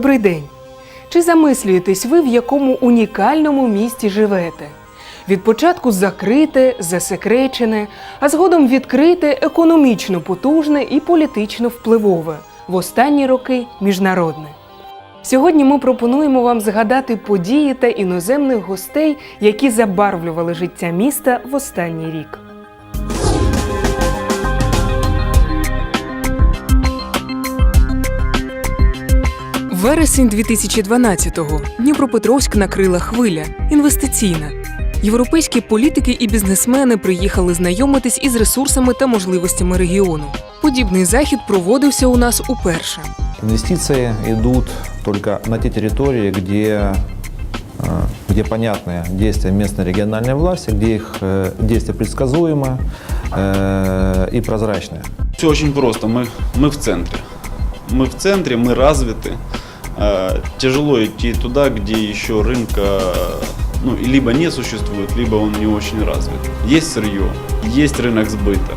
Добрий день! Чи замислюєтесь ви, в якому унікальному місті живете? Від початку закрите, засекречене, а згодом відкрите, економічно потужне і політично впливове, в останні роки міжнародне. Сьогодні ми пропонуємо вам згадати події та іноземних гостей, які забарвлювали життя міста в останній рік. Вересень 2012-го Дніпропетровськ накрила хвиля інвестиційна. Європейські політики і бізнесмени приїхали знайомитись із ресурсами та можливостями регіону. Подібний захід проводився у нас уперше. Инвестиции идут только на те территории, где, э, где понятны действия местной региональной власти, где их э, действия предсказуемы э, и прозрачные. Все очень просто. Мы, мы в центре. Мы в центре, мы развиты. Э, Тяжело идти туда, где еще рынка ну, либо не существует, либо он не очень развит. Есть сырье, есть рынок сбыта.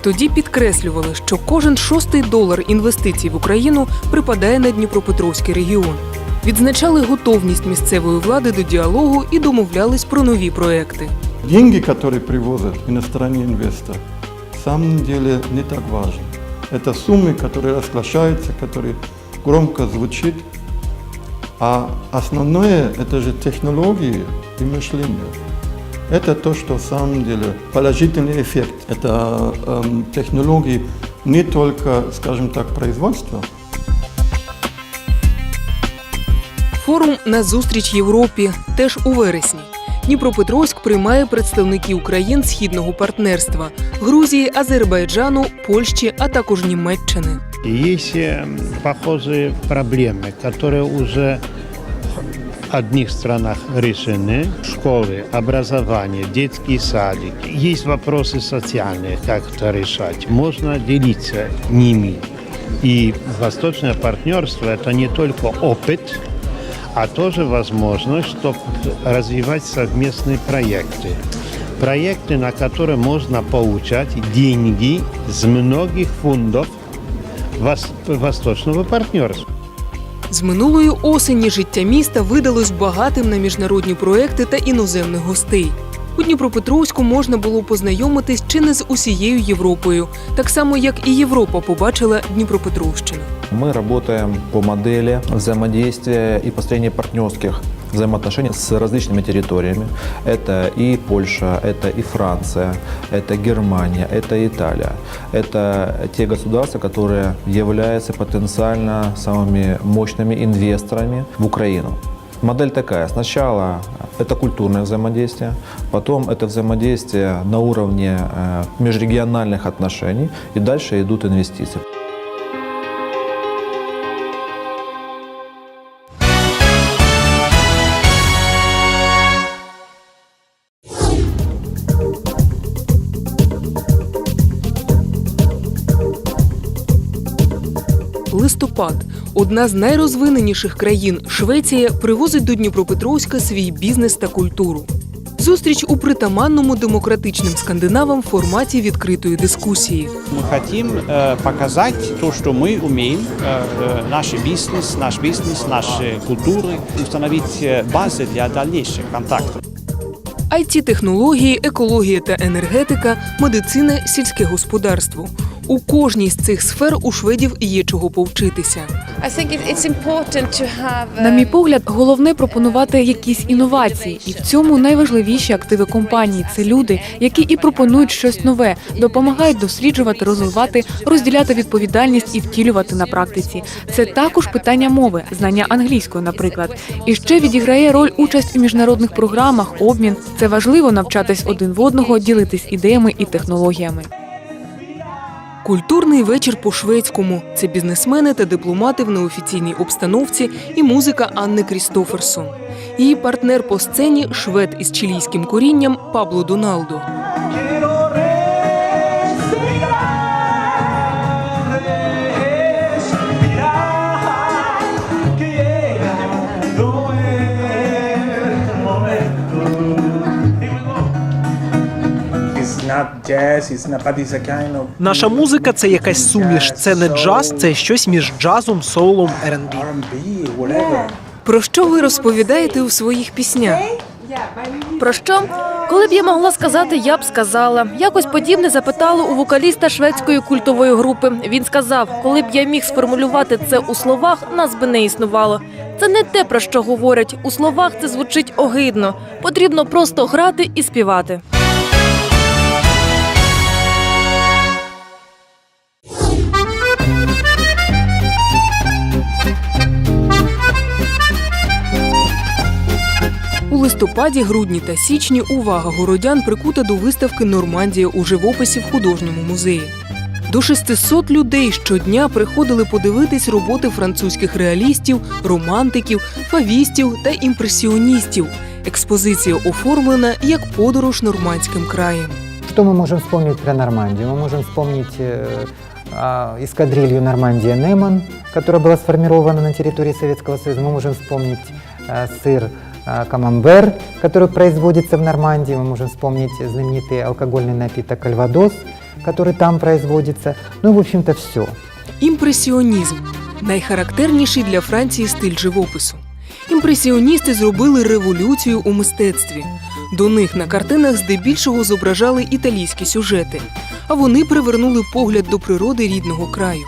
Тоді підкреслювали, що кожен шостий долар інвестицій в Україну припадає на Дніпропетровський регіон. Відзначали готовність місцевої влади до діалогу і домовлялись про нові проекти. Деньги, которые привозят иностранные инвесторы, в самом деле не так важны. Это суммы, которые расглашаются, которые громко звучит. А основное – это же технологии и мышление. Это то, что в самом деле положительный эффект. Это эм, технологии не только, скажем так, производства, Форум «Назустріч Європі» теж у вересні. Дніпропетровськ приймає представників країн східного партнерства Грузії, Азербайджану, Польщі, а також Німеччини. Есть э, похожие проблемы, которые уже в одних странах решены. Школы, образование, детский садик. Есть вопросы социальные, как это решать. Можно делиться ними. И восточное партнерство – это не только опыт, а тоже возможность, чтобы развивать совместные проекты. Проекты, на которые можно получать деньги с многих фондов вос- восточного партнерства. З минулої осені життя міста видалось багатим на міжнародні проекти та іноземних гостей. У Дніпропетровську можна було познайомитись чи не з усією Європою, так само як і Європа побачила Дніпропетровщину. Ми працюємо по моделі взаємодії і построєння партнерских взаимоотношений с различными территориями. Это и Польша, это и Франция, это Германия, это Италия. Это те государства, которые являются потенциально самыми мощными инвесторами в Украину. Модель такая. Сначала это культурное взаимодействие, потом это взаимодействие на уровне э, межрегиональных отношений, и дальше идут инвестиции. Листопад одна з найрозвиненіших країн Швеція привозить до Дніпропетровська свій бізнес та культуру. Зустріч у притаманному демократичним скандинавам форматі відкритої дискусії. Мы хотим э, показать то, что мы умеем, э, э, наш бизнес, наш бизнес, наши культуры, установить э, базы для дальнейших контактов. it технології, екологія та енергетика, медицина, сільське господарство. У кожній з цих сфер у шведів є чого повчитися. На мій um, погляд, головне пропонувати якісь інновації, і в цьому найважливіші активи компанії це люди, які і пропонують щось нове, допомагають досліджувати, розвивати, розділяти відповідальність і втілювати на практиці. Це також питання мови, знання англійської, наприклад. І ще відіграє роль участь у міжнародних програмах, обмін. Це важливо навчатись один в одного, ділитись ідеями і технологіями. Культурний вечір по-шведському це бізнесмени та дипломати в неофіційній обстановці і музика Анни Крістоферсон. Її партнер по сцені швед із чилійським корінням Пабло Доналдо. Наша музика це якась суміш. Це не джаз, це щось між джазом, соулом, R&B. Про що ви розповідаєте у своїх піснях? Про що? Коли б я могла сказати, я б сказала. Якось подібне запитало у вокаліста шведської культової групи. Він сказав: коли б я міг сформулювати це у словах, нас би не існувало. Це не те, про що говорять. У словах це звучить огидно. Потрібно просто грати і співати. листопаді, грудні та січні увага городян прикута до виставки Нормандія у живописі в художньому музеї. До 600 людей щодня приходили подивитись роботи французьких реалістів, романтиків, фавістів та імпресіоністів. Експозиція оформлена як подорож нормандським краєм. Что мы можем вспомнить про Нормандию? Мы можем вспомнить э, а, эскадрилью Нормандия Неман, которая была сформирована на территории Советского Союза. Мы можем вспомнить э, сыр э, камамбер, который производится в Нормандии. Мы можем вспомнить знаменитый алкогольный напиток Кальвадос, который там производится. Ну, в общем-то, все. Імпресіонізм найхарактерніший для Франції стиль живопису. Імпресіоністи зробили революцію у мистецтві. До них на картинах здебільшого зображали італійські сюжети, а вони привернули погляд до природи рідного краю.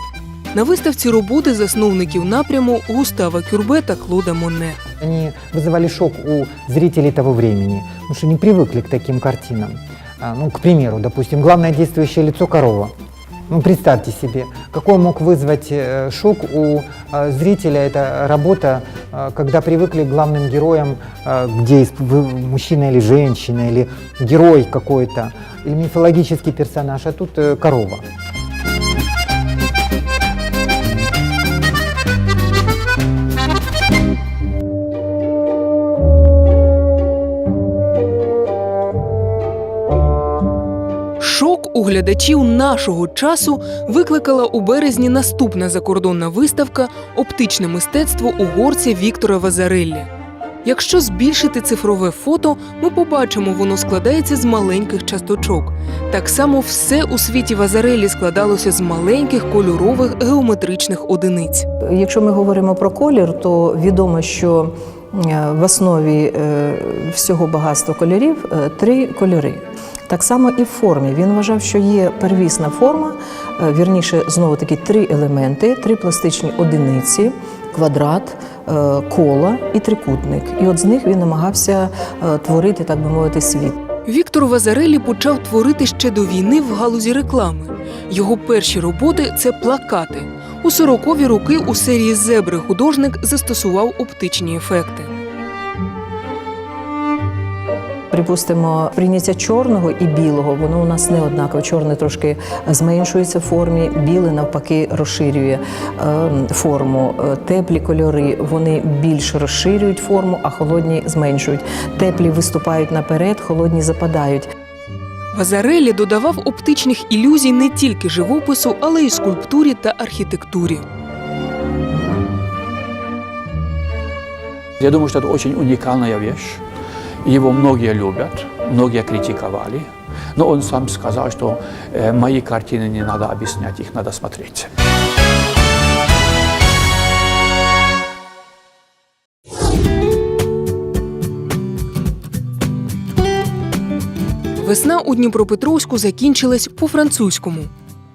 На виставці роботи засновників напряму Густава Кюрбе та Клода Моне. Они вызывали шок у зрителей того времени, потому что не привыкли к таким картинам. А, Ну, к примеру, допустим, главное действующее лицо корова. Ну, представьте себе, какой мог вызвать э, шок у э, зрителя эта работа, э, когда привыкли к главным героям, где мужчина или женщина, или герой какой-то, или мифологический персонаж, а тут э, корова. Шок у глядачів нашого часу викликала у березні наступна закордонна виставка Оптичне мистецтво угорця Віктора Вазареллі. Якщо збільшити цифрове фото, ми побачимо, воно складається з маленьких часточок. Так само все у світі Вазареллі складалося з маленьких кольорових геометричних одиниць. Якщо ми говоримо про колір, то відомо, що е, в основі е, всього багатства кольорів е, три кольори. Так само і в формі. Він вважав, що є первісна форма, е, вірніше, знову таки три елементи, три пластичні одиниці, квадрат, е, коло і трикутник. І от з них він намагався е, творити, так би мовити, світ. Віктор Вазареллі почав творити ще до війни в галузі реклами. Його перші роботи це плакати. У сорокові роки у серії Зебри художник застосував оптичні ефекти. Припустимо, прийняття чорного і білого, воно у нас не однакове. Чорне трошки зменшується в формі, біле навпаки розширює е, форму. Е, Теплі кольори вони більш розширюють форму, а холодні зменшують. Теплі виступають наперед, холодні западають. Вазареллі додавав оптичних ілюзій не тільки живопису, але й скульптурі та архітектурі. Я думаю, что это очень уникальная вещь. Его многие любят, многие критиковали. Но он сам сказал, что э, мои картины не надо объяснять, их надо смотреть. Весна у Дніпропетровську закінчилась по-французькому.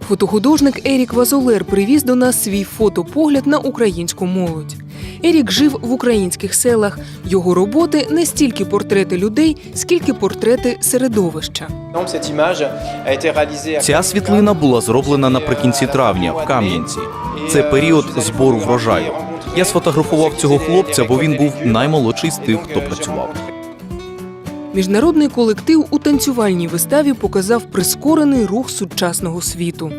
Фотохудожник Ерік Вазолер привіз до нас свій фотопогляд на українську молодь. Ерік жив в українських селах. Його роботи не стільки портрети людей, скільки портрети середовища. Ця світлина була зроблена наприкінці травня в Кам'янці. Це період збору врожаю. Я сфотографував цього хлопця, бо він був наймолодший з тих, хто працював. Міжнародний колектив у танцювальній виставі показав прискорений рух сучасного світу.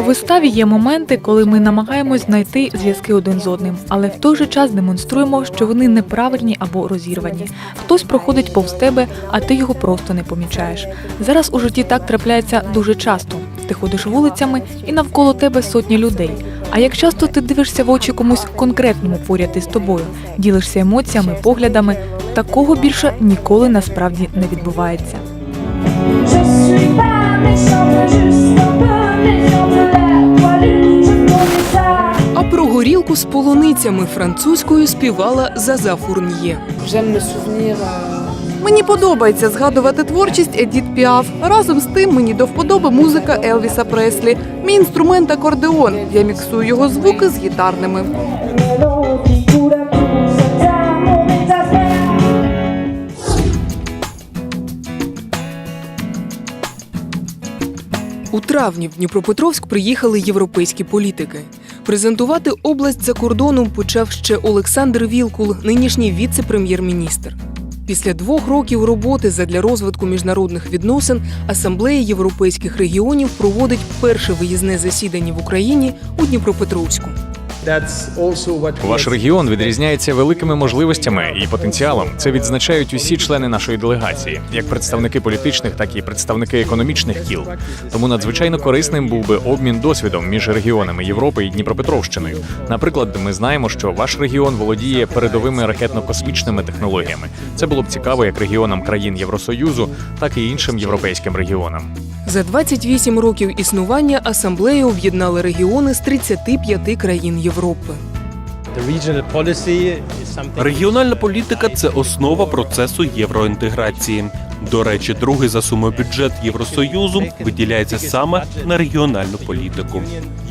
У виставі є моменти, коли ми намагаємось знайти зв'язки один з одним, але в той же час демонструємо, що вони неправильні або розірвані. Хтось проходить повз тебе, а ти його просто не помічаєш. Зараз у житті так трапляється дуже часто. Ти ходиш вулицями, і навколо тебе сотні людей, а А як часто ти дивишся в очі комусь конкретному поряд із тобою, ділишся емоціями, поглядами, такого більше ніколи насправді не відбувається. А про горілку з полуницями французькою співала Заза Фурньє. Мені подобається згадувати творчість Едіт Піаф. Разом з тим мені до вподоби музика Елвіса Преслі. Мій інструмент акордеон. Я міксую його звуки з гітарними. У травні в Дніпропетровськ приїхали європейські політики. Презентувати область за кордоном почав ще Олександр Вілкул, нинішній віце-прем'єр-міністр. Після двох років роботи задля розвитку міжнародних відносин Асамблея європейських регіонів проводить перше виїзне засідання в Україні у Дніпропетровську. Ваш регіон відрізняється великими можливостями і потенціалом. Це відзначають усі члени нашої делегації, як представники політичних, так і представники економічних кіл. Тому надзвичайно корисним був би обмін досвідом між регіонами Європи і Дніпропетровщиною. Наприклад, ми знаємо, що ваш регіон володіє передовими ракетно-космічними технологіями. Це було б цікаво як регіонам країн Євросоюзу, так і іншим європейським регіонам. За 28 років існування асамблея об'єднала регіони з 35 країн Європи. Регіональна політика це основа процесу євроінтеграції. До речі, другий за сумою бюджет Євросоюзу виділяється саме на регіональну політику.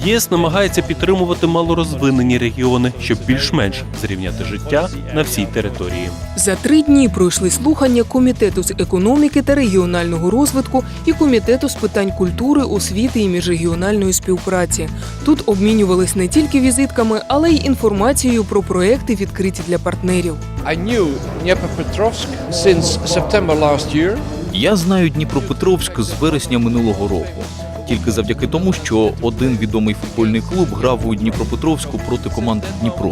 ЄС намагається підтримувати малорозвинені регіони, щоб більш-менш зрівняти життя на всій території. За три дні пройшли слухання комітету з економіки та регіонального розвитку і комітету з питань культури, освіти і міжрегіональної співпраці. Тут обмінювались не тільки візитками, але й інформацією про проекти, відкриті для партнерів. I knew Dnipropetrovsk since September last year. Я знаю Дніпропетровськ з вересня минулого року. Тільки завдяки тому, що один відомий футбольний клуб грав у Дніпропетровську проти команди Дніпро.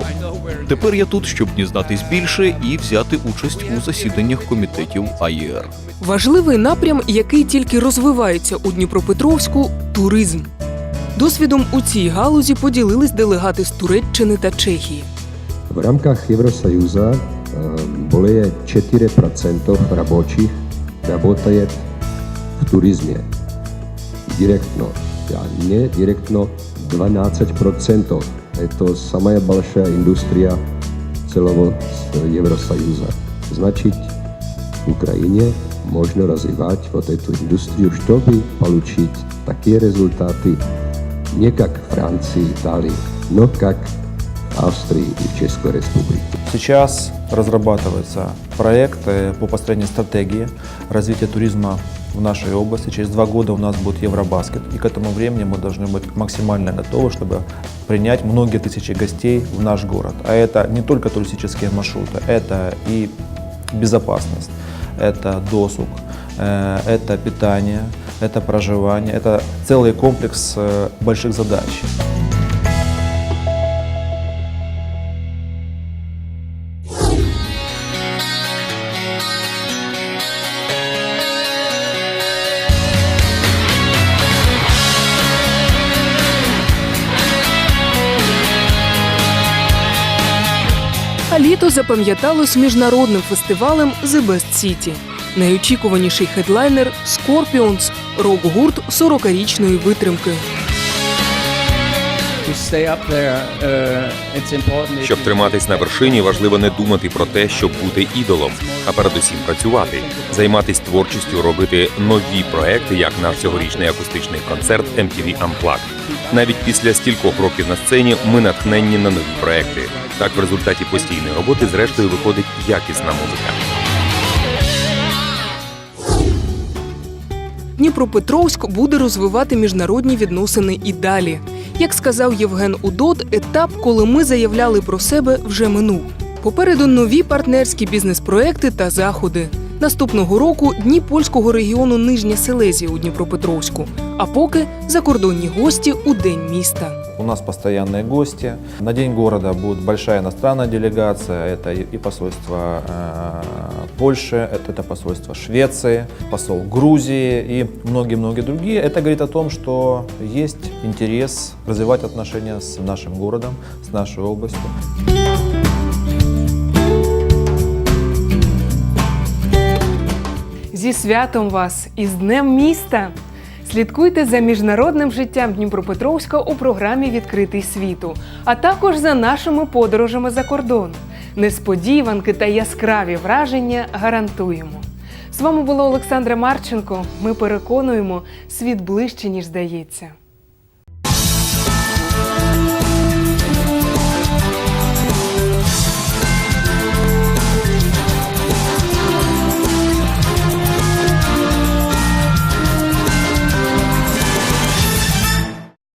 Тепер я тут, щоб дізнатись більше і взяти участь у засіданнях комітетів АЄР. Важливий напрям, який тільки розвивається у Дніпропетровську туризм. Досвідом у цій галузі поділились делегати з Туреччини та Чехії. V rámkach Евросоюза более 4% рабочих работает в туризме. Директно, а не директно 12%. Это самая большая индустрия целого Евросоюза. Значит, в Украине можно развивать вот эту индустрию, чтобы получить такие результаты не как в Франции, Италии, но как в Австрии и Чешской Республике. Сейчас разрабатывается проект по построению стратегии развития туризма в нашей области. Через два года у нас будет Евробаскет, и к этому времени мы должны быть максимально готовы, чтобы принять многие тысячи гостей в наш город. А это не только туристические маршруты, это и безопасность, это досуг, э, это питание, это проживание, это целый комплекс э, больших задач. А літо запам'яталось міжнародним фестивалем The Best City. Найочікуваніший хедлайнер Scorpions – рок-гурт 40-річної витримки. Щоб триматись на вершині, важливо не думати про те, щоб бути ідолом, а передусім працювати, займатися творчістю, робити нові проекти, як наш цьогорічний акустичний концерт MTV Unplugged. Навіть після стількох років на сцені ми натхненні на нові проекти. Так, в результаті постійної роботи, зрештою, виходить якісна музика. Дніпропетровськ буде розвивати міжнародні відносини і далі. Як сказав Євген Удот, етап, коли ми заявляли про себе, вже минув. Попереду нові партнерські бізнес-проекти та заходи. Наступного року дні польського регіону Нижня Селезія у Дніпропетровську. А поки закордонні гості у день міста. У нас постоянные гости. На День города будет большая иностранная делегация. Это и и посольство э, Польши, это, это посольство Швеции, посол Грузии и многие-многие другие. Это говорит о том, что есть интерес развивать отношения с нашим городом, с нашей областью. Зі святом вас і з Днем міста! Слідкуйте за міжнародним життям Дніпропетровська у програмі Відкритий світу, а також за нашими подорожами за кордон. Несподіванки та яскраві враження гарантуємо. З вами була Олександра Марченко. Ми переконуємо, світ ближче, ніж здається.